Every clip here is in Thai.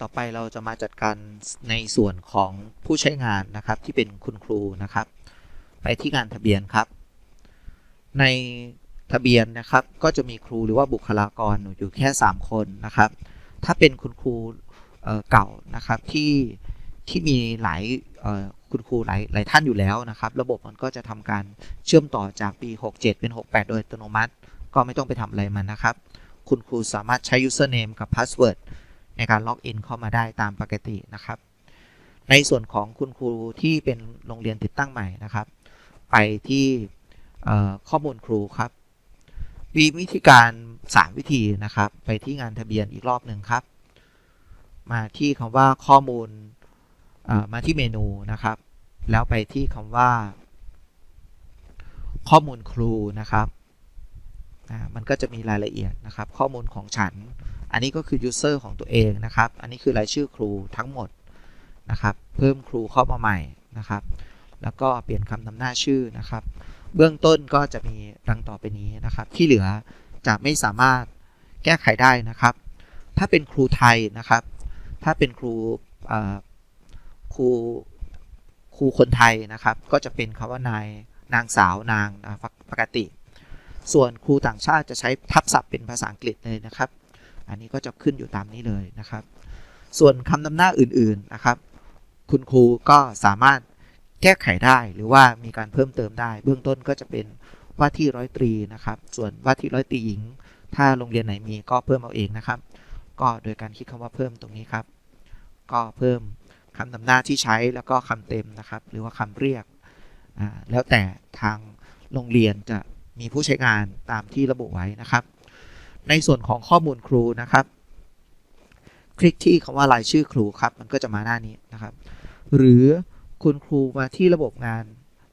ต่อไปเราจะมาจัดการในส่วนของผู้ใช้งานนะครับที่เป็นคุณครูนะครับ ไปที่งานทะเบียนครับ ในทะเบียนนะครับ ก็จะมีครูหรือว่าบุคลากรอยู่แค่ 3 คนนะครับ ถ้าเป็นคุณครูเเก่านะครับที่ที่มีหลายคุณครูหลายหลายท่านอยู่แล้วนะครับ ระบบมันก็จะทำการเชื่อมต่อจากปี 67 เป็น 68 โดยอัตโนมัติ ก็ไม่ต้องไปทำอะไรมันนะครับ คุณครูสามารถใช้ username กับ password ในการล็อกอินเข้ามาได้ตามปกตินะครับ ในส่วนของคุณครูที่เป็นโรงเรียนติดตั้งใหม่นะครับ ไปที่ข้อมูลครูครับมีวิธีการ 3 วิธีนะครับ ไปที่งานทะเบียนอีกรอบหนึ่งครับ มาที่คำว่าข้อมูลมาที่เมนูนะครับ แล้วไปที่คำว่า ข้อมูลครูนะครับมันก็จะมีรายละเอียดนะครับ ข้อมูลของฉัน อันนี้ก็คือ user ของตัวเองนะครับ อันนี้คือรายชื่อครูทั้งหมดนะครับ เพิ่มครูเข้ามาใหม่นะครับ แล้วก็เปลี่ยนคำนำหน้าชื่อนะครับ เบื้องต้นก็จะมีดังต่อไปนี้นะครับ ที่เหลือจะไม่สามารถแก้ไขได้นะครับ ถ้าเป็นครูไทยนะครับ ถ้าเป็นครูครูครูคนไทยนะครับ ก็จะเป็นคำว่านายนางสาวนางปกติ ส่วนครูต่างชาติจะใช้ทับศัพท์เป็นภาษาอังกฤษเลยนะครับ อันนี้ก็จะขึ้นอยู่ตามนี้เลยนะครับ ส่วนคำนำหน้าอื่นๆนะครับ คุณครูก็สามารถแก้ไขได้หรือว่ามีการเพิ่มเติมได้ เบื้องต้นก็จะเป็นว่าที่ร้อยตรีนะครับ ส่วนว่าที่ร้อยตรีหญิง ถ้าโรงเรียนไหนมีก็เพิ่มเอาเองนะครับ ก็โดยการคลิดคำว่าเพิ่มตรงนี้ครับ ก็เพิ่มคำนำหน้าที่ใช้แล้วก็คำเต็มนะครับ หรือว่าคำเรียก แล้วแต่ทางโรงเรียนจะมีผู้ใช้งานตามที่ระบุไว้นะครับ ในส่วนของข้อมูลครูนะครับ คลิกที่คำว่ารายชื่อครูครับ มันก็จะมาหน้านี้นะครับ หรือคุณครูมาที่ระบบงาน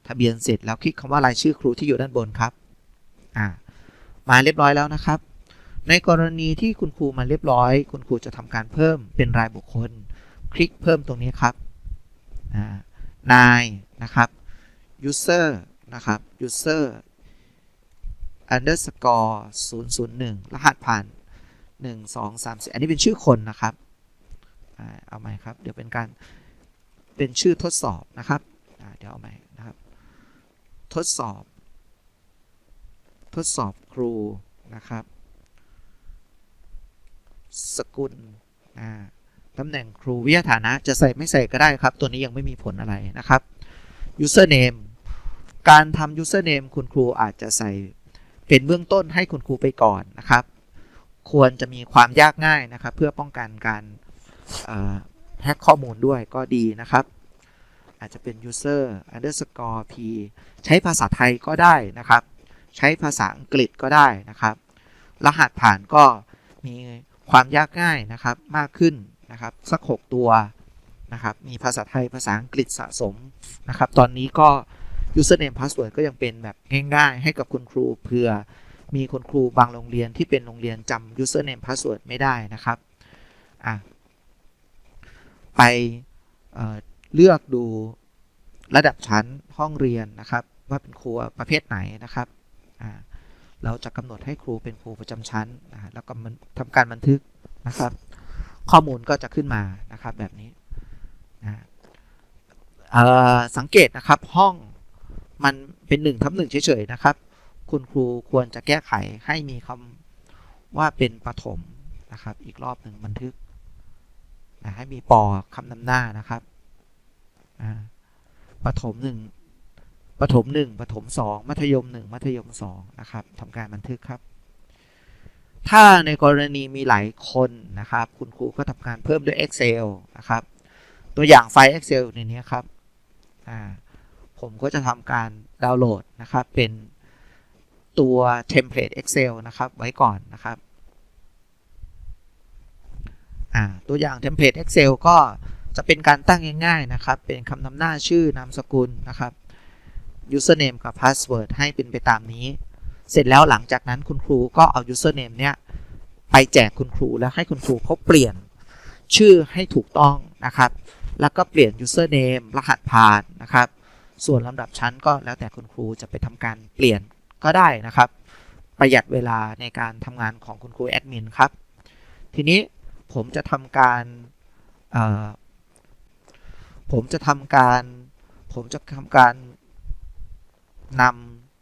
ทะเบียนเสร็จแล้วคลิกคำว่ารายชื่อครูที่อยู่ด้านบนครับอ่ามาเรียบร้อยแล้วนะครับ ในกรณีที่คุณครูมาเรียบร้อย คุณครูจะทำการเพิ่มเป็นรายบุคคล คลิกเพิ่มตรงนี้ครับนายนะครับ user นะครับ user underscore 001 รหัสผ่าน 1 2 3 4 อันนี้เป็นชื่อคนนะครับ เอาใหม่ครับ เดี๋ยวเป็นการเป็นชื่อทดสอบนะครับ เดี๋ยวเอาใหม่นะครับ ทดสอบ ทดสอบครูนะครับ สกุลตำแหน่งครูวิทยาฐานะจะใส่ไม่ใส่ก็ได้ครับ ตัวนี้ยังไม่มีผลอะไรนะครับ username การทำ username คุณครูอาจจะใส่ เป็นเบื้องต้นให้คุณครูไปก่อนนะครับ ควรจะมีความยากง่ายนะครับ เพื่อป้องกันการแฮกข้อมูลด้วยก็ดีนะครับ อาจจะเป็น user underscore p ใช้ภาษาไทยก็ได้นะครับ ใช้ภาษาอังกฤษก็ได้นะครับ รหัสผ่านก็มีความยากง่ายนะครับมากขึ้นนะครับ สัก 6 ตัวนะครับ มีภาษาไทยภาษาอังกฤษสะสมนะครับ ตอนนี้ก็ username password ก็ยังเป็นแบบง่ายๆ ให้กับคุณครูเผื่อมีคุณครูบางโรงเรียนที่เป็นโรงเรียนจำ username password ไม่ได้นะครับอะไปเเลือกดูระดับชั้นห้องเรียนนะครับ ว่าเป็นครูประเภทไหนนะครับอ่าเราจะกำหนดให้ครูเป็นครูประจำชั้นนะแล้วก็มันทำการบันทึกนะครับ ข้อมูลก็จะขึ้นมานะครับแบบนี้นะสังเกตนะครับห้อง มันเป็น1ทับหนึ่งเฉยๆนะครับ คุณครูควรจะแก้ไขให้มีคำว่าเป็นประถมนะครับ อีกรอบหนึ่งบันทึกนะให้มีปอคำนำหน้านะครับประถมหนึ่งประถมหนึ่งประถมสองมัธยมหนึ่งมัธยมสองนะครับทำการบันทึกครับ ถ้าในกรณีมีหลายคนนะครับ คุณครูก็ทำการเพิ่มด้วย Excel นะครับ ตัวอย่างไฟล์ Excel ในนี้ครับอ่า ผมก็จะทำการดาวน์โหลดนะครับ เป็นตัวเทมเพลต Excel นะครับ ไว้ก่อนนะครับตัวอย่างเทมเพลต Excel ก็จะเป็นการตั้งง่ายๆนะครับ เป็นคำนำหน้าชื่อนามสกุลนะครับ username กับ password ให้เป็นไปตามนี้ เสร็จแล้วหลังจากนั้นคุณครูก็เอา username เนี้ยไปแจกคุณครูแล้วให้คุณครูเขาเปลี่ยนชื่อให้ถูกต้องนะครับ แล้วก็เปลี่ยน username รหัสผ่านนะครับ ส่วนลำดับชั้นก็แล้วแต่คุณครูจะไปทำการเปลี่ยนก็ได้นะครับ ประหยัดเวลาในการทำงานของคุณครูแอดมินครับ ทีนี้ผมจะทำการผมจะทำการ ผมจะทำการน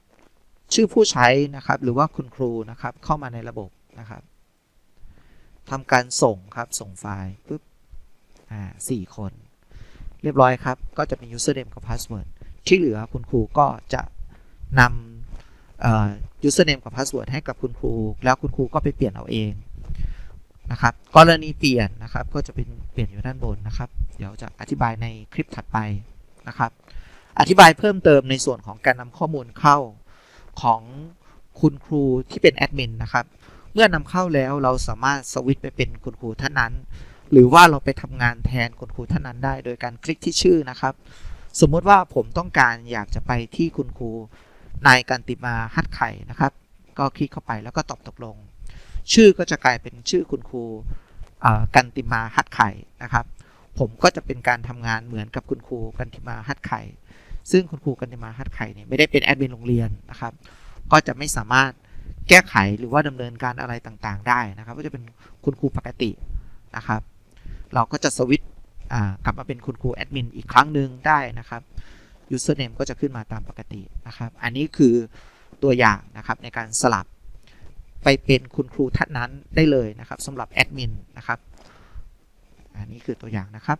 ำชื่อผู้ใช้นะครับ หรือว่าคุณครูนะครับ เข้ามาในระบบนะครับทำการส่งครับ ส่งไฟล์ปุ๊บอ่าสี่คน เรียบร้อยครับ ก็จะมี username กับ password ที่เหลือคุณครูก็จะนำ username กับ password ให้กับคุณครู แล้วคุณครูก็ไปเปลี่ยนเอาเองนะครับ กรณีเปลี่ยนนะครับก็จะเป็นเปลี่ยนอยู่ด้านบนนะครับ เดี๋ยวจะอธิบายในคลิปถัดไปนะครับ อธิบายเพิ่มเติมในส่วนของการนำข้อมูลเข้าของคุณครูที่เป็นแอดมินนะครับ เมื่อนำเข้าแล้วเราสามารถสวิตช์ไปเป็นคุณครูท่านนั้น หรือว่าเราไปทำงานแทนคุณครูท่านนั้นได้ โดยการคลิกที่ชื่อนะครับ สมมุติว่าผมต้องการอยากจะไปที่คุณครูนายกันติมาฮัดไข่นะครับ ก็คลิกเข้าไปแล้วก็ตอบตกลง ชื่อก็จะกลายเป็นชื่อคุณครูอ่ากันติมาฮัดไข่นะครับ ผมก็จะเป็นการทำงานเหมือนกับคุณครูกันติมาฮัดไข่ซึ่งคุณครูกันติมาฮัดไข่เนี่ยไม่ได้เป็นแอดมินโรงเรียนนะครับ ก็จะไม่สามารถแก้ไขหรือว่าดำเนินการอะไรต่างๆ ได้นะครับ ก็จะเป็นคุณครูปกตินะครับ เราก็จะสวิตช์ กลับมาเป็นคุณครูแอดมินอีกครั้งหนึ่งได้นะครับ username ก็จะขึ้นมาตามปกตินะครับ อันนี้คือตัวอย่างนะครับในการสลับไปเป็นคุณครูท่านนั้นได้เลยนะครับสำหรับแอดมินนะครับ อันนี้คือตัวอย่างนะครับ